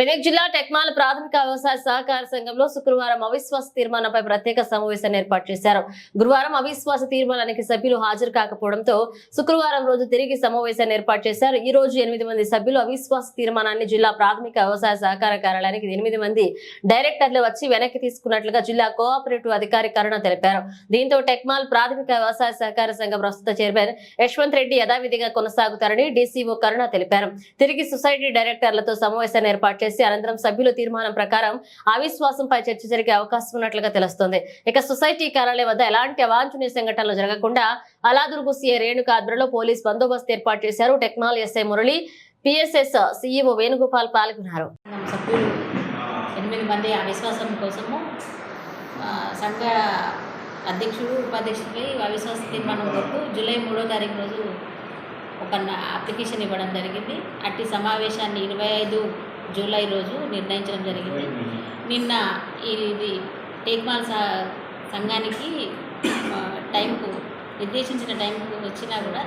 మెదక్ జిల్లా టెక్మాల ప్రాథమిక వ్యవసాయ సహకార సంఘంలో శుక్రవారం అవిశ్వాస తీర్మానంపై ప్రత్యేక సమావేశాన్ని ఏర్పాటు చేశారు. గురువారం అవిశ్వాస తీర్మానానికి సభ్యులు హాజరు కాకపోవడంతో శుక్రవారం రోజు తిరిగి సమావేశాన్ని ఏర్పాటు చేశారు. ఈ రోజు ఎనిమిది మంది సభ్యులు అవిశ్వాస తీర్మానాన్ని జిల్లా ప్రాథమిక వ్యవసాయ సహకార కార్యాలయానికి ఎనిమిది మంది డైరెక్టర్లు వచ్చి వెనక్కి తీసుకున్నట్లుగా జిల్లా కోఆపరేటివ్ అధికారి కరుణ తెలిపారు. దీంతో టెక్మాల్ ప్రాథమిక వ్యవసాయ సహకార సంఘం ప్రస్తుత చైర్మన్ యశ్వంత్ రెడ్డి యథావిధిగా కొనసాగుతారని డీసీఓ కరుణ తెలిపారు. తిరిగి సొసైటీ డైరెక్టర్లతో సమావేశాన్ని ఏర్పాటు చేసి అనంతరం సభ్యుల తీర్మానం ప్రకారం అవిశ్వాసంపై చర్చ జరిగే అవకాశం ఉన్నట్లుగా తెలుస్తోంది. ఇక సొసైటీ కార్యాలయం వద్ద ఎలాంటి అవాంఛనీయ సంఘటనలు జరగకుండా అలాదుర్గు సీఏ రేణుక ఆధ్వర్యంలో పోలీస్ బందోబస్తు ఏర్పాటు చేశారు. టెక్నాల్ SI Murali PSS CEO Venugopal పాల్గొన్నారు. సభ్యులు ఎనిమిది మంది అవిశ్వాసం కోసము సంఘ అధ్యక్షుడు ఉపాధ్యక్షుడిపై అవిశ్వాస తీర్మానం కొరకు జూలై మూడో తారీఖు రోజు ఒక అప్లికేషన్ ఇవ్వడం జరిగింది. అట్టి సమావేశాన్ని ఇరవై ఐదు జూలై రోజు నిర్ణయించడం జరిగింది. నిన్న ఇది టేక్మాల్ సంఘానికి టైంకు నిర్దేశించిన టైంకు వచ్చినా కూడా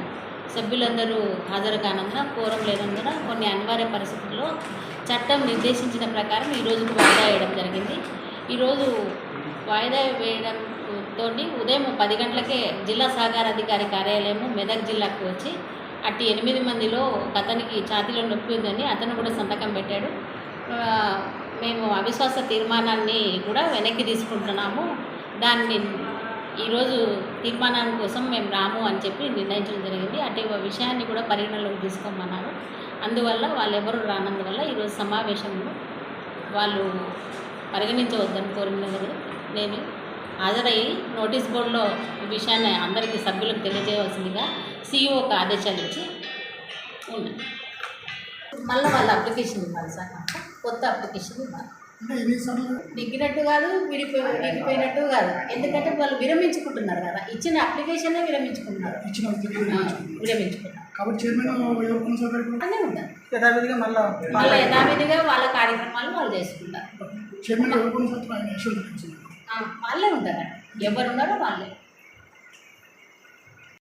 సభ్యులందరూ హాజరు కానందున కోరం లేనందున కొన్ని అనివార్య పరిస్థితుల్లో చట్టం నిర్దేశించిన ప్రకారం ఈ రోజుకు వాయిదా వేయడం జరిగింది. ఈరోజు వాయిదా వేయడంతో ఉదయం పది గంటలకే జిల్లా సహకార అధికారి కార్యాలయము మెదక్ జిల్లాకు వచ్చి అట్టి ఎనిమిది మందిలో ఒక అతనికి ఛాతీలో నొప్పి ఉందని అతను కూడా సంతకం పెట్టాడు. మేము అవిశ్వాస తీర్మానాన్ని కూడా వెనక్కి తీసుకుంటున్నాము. దాన్ని ఈరోజు తీర్మానం కోసం మేము రాము అని చెప్పి నిర్ణయించడం జరిగింది. అటు విషయాన్ని కూడా పరిగణలోకి తీసుకోమన్నారు అందువల్ల వాళ్ళు ఎవరు రానందువల్ల ఈరోజు సమావేశంలో వాళ్ళు పరిగణించవద్దని కోరినందుకు నేను హాజరయ్యి నోటీస్ బోర్డులో ఈ విషయాన్ని అందరికీ సభ్యులకు తెలియజేయవలసిందిగా సీఈఓకి ఆదేశాలు ఇచ్చి ఉన్నాయి. మళ్ళీ వాళ్ళ అప్లికేషన్ ఇవ్వాలి సార్ కొత్త అప్లికేషన్ ఇవ్వాలి. నెగ్గినట్టు కాదు విడిపోయి విడిపోయినట్టు కాదు. ఎందుకంటే వాళ్ళు విరమించుకుంటున్నారు కదా. ఇచ్చిన అప్లికేషనే ఉంటారు యథావిధిగా మళ్ళా మళ్ళీ యథావిధిగా వాళ్ళ కార్యక్రమాలు వాళ్ళు చేసుకుంటారు. వాళ్ళే ఉంటారు ఎవరు ఉన్నారో వాళ్ళే.